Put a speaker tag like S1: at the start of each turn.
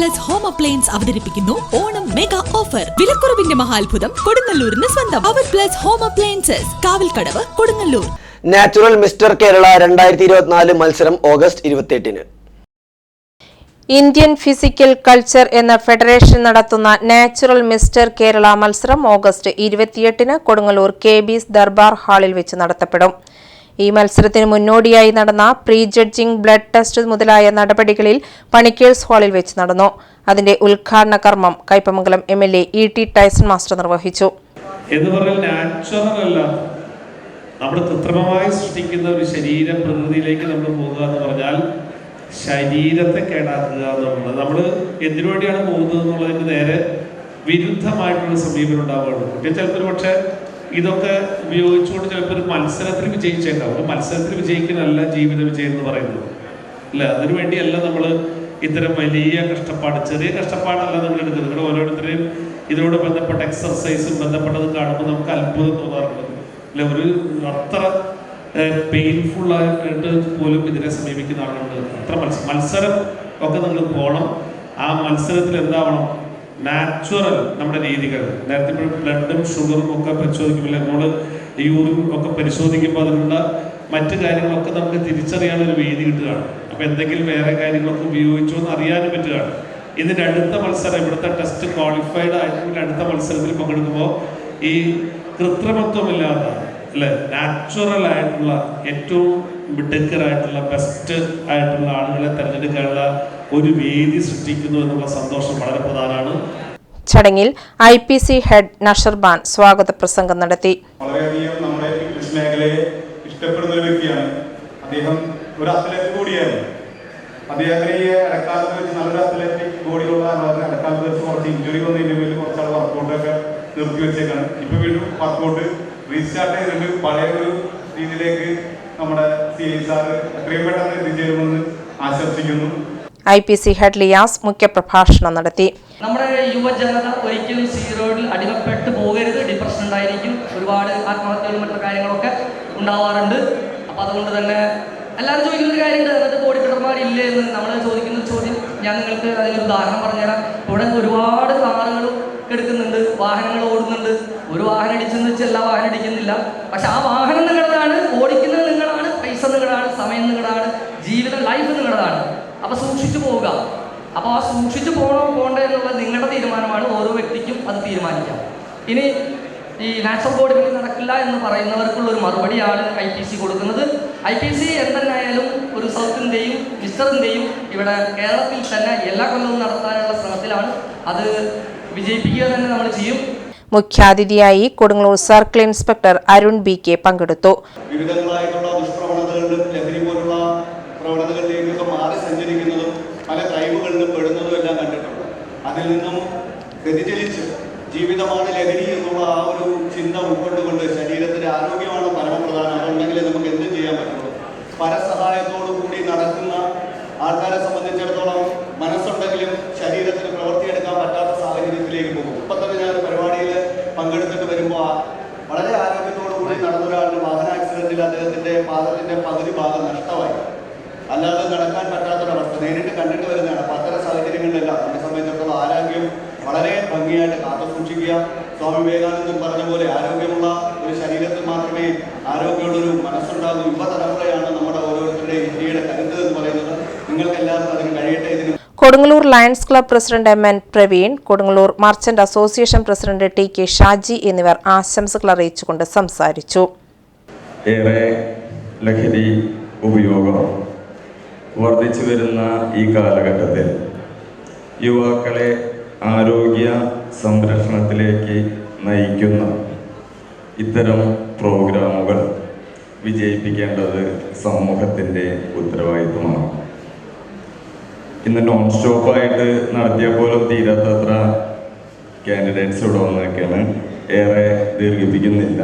S1: Plus home appliance അവതരിപ്പിക്കുന്നു. Onam mega offer വിലക്കുറവിന്റെ മഹാത്ഭുതം കൊടുങ്ങല്ലൂരിന് സ്വന്തം. അവർ plus home appliances Kavalkadavu Kodungallur.
S2: Natural mister Kerala രണ്ടായിരത്തി ഇരുപത്തിനാല് മത്സരം ഓഗസ്റ്റ് ഇരുപത്തിയെട്ടിന്.
S3: ഇന്ത്യൻ ഫിസിക്കൽ കൾച്ചർ എന്ന ഫെഡറേഷൻ നടത്തുന്ന നാച്ചുറൽ മിസ്റ്റർ കേരള മത്സരം ഓഗസ്റ്റ് ഇരുപത്തിയെട്ടിന് കൊടുങ്ങല്ലൂർ കെ ബീസ് ദർബാർ ഹാളിൽ വെച്ച് നടത്തപ്പെടും. ഈ മത്സരത്തിന് മുന്നോടിയായി നടന്ന പ്രീ ജഡ്ജിംഗ് ബ്ലഡ് ടെസ്റ്റ് മുതലായ നടപടികളിൽ പണിക്കേഴ്സ് ഹാളിൽ വെച്ച് നടന്നു. അതിന്റെ ഉദ്ഘാടന കർമ്മം Kaipamangalam M L A E T Tyson master നിർവഹിച്ചു.
S4: എന്ന് പറഞ്ഞാൽ അല്ല. നമ്മൾ സൃഷ്ടിക്കുന്ന ഒരു ശരീര പ്രകൃതിയിലേക്ക് നമ്മൾ പോകുക എന്ന് പറഞ്ഞാൽ ശരീരത്തെ കേടാക്കുക എന്നുള്ളത്. നമ്മൾ എന്തിനു വേണ്ടിയാണ് പോകുന്നത് എന്നുള്ളതിന് നേരെ വിരുദ്ധമായിട്ടുള്ള സമീപനം ഉണ്ടാവുകയാണ്. ചിലപ്പോൾ പക്ഷേ ഇതൊക്കെ ഉപയോഗിച്ചുകൊണ്ട് ചിലപ്പോൾ ഒരു മത്സരത്തിൽ വിജയിച്ചേക്കാം. ഒരു മത്സരത്തിൽ വിജയിക്കുന്നതല്ല ജീവിത വിജയം എന്ന് പറയുന്നത്. അല്ല അതിനു വേണ്ടിയല്ല നമ്മൾ ഇത്തരം വലിയ കഷ്ടപ്പാട് ചെറിയ കഷ്ടപ്പാടല്ല നമ്മൾ എടുക്കുന്നത് നിങ്ങൾ ഓരോരുത്തരെയും ഇതിനോട് ബന്ധപ്പെട്ട എക്സർസൈസും ബന്ധപ്പെട്ടത് കാണുമ്പോൾ നമുക്ക് അത്ഭുതം തോന്നാറുണ്ട്. അല്ല ഒരു അത്ര പെയിൻഫുൾ ആയിട്ട് പോലും ഇതിനെ സമീപിക്കുന്ന ആളുണ്ട് അത്ര മത്സരം ഒക്കെ നിങ്ങൾ പോകണം ആ മത്സരത്തിൽ എന്താവണം? നാച്ചുറൽ നമ്മുടെ രീതികൾ. നേരത്തെ ബ്ലഡും ഷുഗറും ഒക്കെ പരിശോധിക്കുമ്പോൾ നമ്മൾ യൂറിൻ ഒക്കെ പരിശോധിക്കുമ്പോൾ അതിനുള്ള മറ്റു കാര്യങ്ങളൊക്കെ നമുക്ക് തിരിച്ചറിയാനൊരു വേദി കിട്ടുകയാണ്. അപ്പോൾ എന്തെങ്കിലും വേറെ കാര്യങ്ങളൊക്കെ ഉപയോഗിച്ചോ എന്ന് അറിയാനും പറ്റുകയാണ്. ഇതിന്റെ അടുത്ത മത്സരം ഇവിടുത്തെ ടെസ്റ്റ് ക്വാളിഫൈഡ് ആയിട്ടുള്ള അടുത്ത മത്സരത്തിൽ പങ്കെടുക്കുമ്പോൾ ഈ കൃത്രിമത്വമില്ലാത്ത അല്ലെ? നാച്ചുറൽ ആയിട്ടുള്ള ഏറ്റവും മിടുക്കരായിട്ടുള്ള ബെസ്റ്റ് ആയിട്ടുള്ള ആളുകളെ തിരഞ്ഞെടുക്കാനുള്ള ഒരു വേദി സൃഷ്ടിക്കുന്നു എന്നുള്ള സന്തോഷം വളരെ പ്രധാനമാണ്.
S3: ചടങ്ങിൽ I P C head Nasharban സ്വാഗത പ്രസംഗം നടത്തി.
S5: വളരെയധികം നമ്മുടെ ഫിറ്റ്നസ് മേഖലയെ ഇഷ്ടപ്പെടുന്ന ഒരു വ്യക്തിയാണ്. അദ്ദേഹം ഒരു അത്ലറ്റ് കൂടിയാണ് അദ്ദേഹത്തിന് ഈ ഇടക്കാലത്ത് വെച്ച് നല്ലൊരു അത്ലറ്റിക് ബോഡിയുള്ള ആളാണ് ഇടക്കാലത്ത് വെച്ച് കുറച്ച് ഇഞ്ചുറി വന്നതിന്റെ പേരിൽ കുറച്ചാൾ വർക്കൗട്ടൊക്കെ നിർത്തി വെച്ചേക്കാണ്. ഇപ്പൊ വീണ്ടും വർക്കൗട്ട് റീസ്റ്റാർട്ട് ചെയ്തിട്ട് പഴയ ഒരു രീതിയിലേക്ക് നമ്മുടെ സി ഐ സാർ എത്രയും പെട്ടെന്ന് എത്തിച്ചേരുമെന്ന് ആശംസിക്കുന്നു.
S3: I P C head Liyas മുഖ്യപ്രഭാഷണം നടത്തി.
S6: നമ്മുടെ യുവജനത ഒരിക്കലും സീറോയിഡിൽ അടിമപ്പെട്ട് പോകരുത്. ഡിപ്രഷൻ ഉണ്ടായിരിക്കും. ഒരുപാട് ആത്മഹത്യകളും മറ്റു കാര്യങ്ങളൊക്കെ ഉണ്ടാവാറുണ്ട്. അപ്പോൾ അതുകൊണ്ട് തന്നെ എല്ലാവരും ചോദിക്കുന്ന ഒരു കാര്യം എന്നിട്ട് ഇല്ലേ എന്ന് നമ്മൾ ചോദിക്കുന്ന ചോദ്യം. ഞാൻ നിങ്ങൾക്ക് അതിനൊരു ഉദാഹരണം പറഞ്ഞുതരാം. ഇവിടെ ഒരുപാട് കാറുകൾ എടുക്കുന്നുണ്ട്. വാഹനങ്ങൾ ഓടുന്നുണ്ട്. ഒരു വാഹനം ഇടിച്ചെന്ന് വെച്ചാൽ എല്ലാ വാഹനം അടിക്കുന്നില്ല പക്ഷെ ആ വാഹനം നിങ്ങളുടേതാണ് ഓടിക്കുന്നത് നിങ്ങളാണ്. പൈസ നിങ്ങളാണ്. സമയം നിങ്ങളാണ്. ജീവിതം ലൈഫ് നിങ്ങളുടേതാണ് അപ്പോൾ സൂക്ഷിച്ചു പോവുക. അപ്പോൾ ആ സൂക്ഷിച്ചു പോകണോ പോകണ്ടേ എന്നുള്ളത് നിങ്ങളുടെ തീരുമാനമാണ് ഓരോ വ്യക്തിക്കും അത് തീരുമാനിക്കാം. ഇനി ഈ നാച്ചുറൽ ബോഡി ബിൽ നടക്കില്ല എന്ന് പറയുന്നവർക്കുള്ള ഒരു മറുപടിയാണ് ഐ പി സി കൊടുക്കുന്നത്. ഐ പി സി എന്തെന്നായാലും ഒരു സൗത്തിന്റെയും മിസ്റ്ററിന്റെയും ഇവിടെ കേരളത്തിൽ തന്നെ എല്ലാ കൊല്ലവും നടത്താനുള്ള ശ്രമത്തിലാണ് അത് വിജയിപ്പിക്കുക തന്നെ നമ്മൾ ചെയ്യും.
S3: മുഖ്യാതിഥിയായി Kodungallur circle inspector Arun B K പങ്കെടുത്തു.
S5: വിവിധങ്ങളായിട്ടുള്ള ദുഷ്പ്രവണതകളിലും വ്യതിചലിച്ച് ജീവിതമാണ് ലഹരി എന്നുള്ള ആ ഒരു ചിന്ത ഉൾക്കൊണ്ടുകൊണ്ട് ശരീരത്തിന്റെ ആരോഗ്യമാണ് പരമപ്രധാനം. അതുണ്ടെങ്കിലേ നമുക്ക് എന്തും ചെയ്യാൻ പറ്റുള്ളൂ. പരസഹായത്തോടു കൂടി നടക്കുന്ന ആൾക്കാരെ സംബന്ധിച്ചിടത്തോളം മനസ്സുണ്ടെങ്കിലും ശരീരത്തിന് പ്രവർത്തിയെടുക്കാൻ പറ്റാത്ത സാഹചര്യത്തിലേക്ക് പോകും. ഇപ്പൊ തന്നെ ഞാൻ പരിപാടിയിൽ പങ്കെടുത്തിട്ട് വരുമ്പോൾ വളരെ ആരോഗ്യത്തോടു കൂടി നടന്ന ഒരാളുടെ വാഹന ആക്സിഡന്റിൽ അദ്ദേഹത്തിന്റെ പാദത്തിന്റെ പകുതി ഭാഗം നഷ്ടമായി. അല്ലാതെ നടക്കാൻ പറ്റാത്തൊരവസ്ഥ. നേരിട്ട് കണ്ടിട്ട് വരുന്നതാണ്. അപ്പൊ അത്തരം സാഹചര്യങ്ങളിലെല്ലാം നമ്മെ സംബന്ധിച്ചിടത്തോളം ആരോഗ്യം വളരെ ഭംഗിയായിട്ട് കാത്തു സൂക്ഷിക്കുക സ്വാമി വിവേകാനന്ദൻ പറഞ്ഞ പോലെ ആരോഗ്യമുള്ള ഒരു ശരീരത്തിൽ മാത്രമേ ആരോഗ്യമുള്ളൊരു മനസ്സുണ്ടാകൂ. യുവതലമുറയാണ് നമ്മുടെ ഓരോരുത്തരുടെയും ഇന്ത്യയുടെ കരുത്ത് എന്ന് പറയുന്നത്. നിങ്ങൾക്ക് എല്ലാവർക്കും അതിന് കഴിയട്ടെ. ഇതിന്
S3: Kodungallur lions club president M N Praveen Kodungallur merchant association president T K Shaji എന്നിവർ ആശംസകൾ അറിയിച്ചുകൊണ്ട് സംസാരിച്ചു.
S7: ഏറെ ലഹരി ഉപയോഗം വർദ്ധിച്ചു വരുന്ന ഈ കാലഘട്ടത്തിൽ യുവാക്കളെ ആരോഗ്യ സംരക്ഷണത്തിലേക്ക് നയിക്കുന്ന ഇത്തരം പ്രോഗ്രാമുകൾ വിജയിപ്പിക്കേണ്ടത് സമൂഹത്തിന്റെ ഉത്തരവാദിത്വമാണ്. ഇന്ന് നോൺ സ്റ്റോപ്പായിട്ട് നടത്തിയ പോലും തീരാത്തത്ര കാൻഡിഡേറ്റ്സ് ഇവിടെ വന്നൊക്കെയാണ് ഏറെ ദീർഘിപ്പിക്കുന്നില്ല.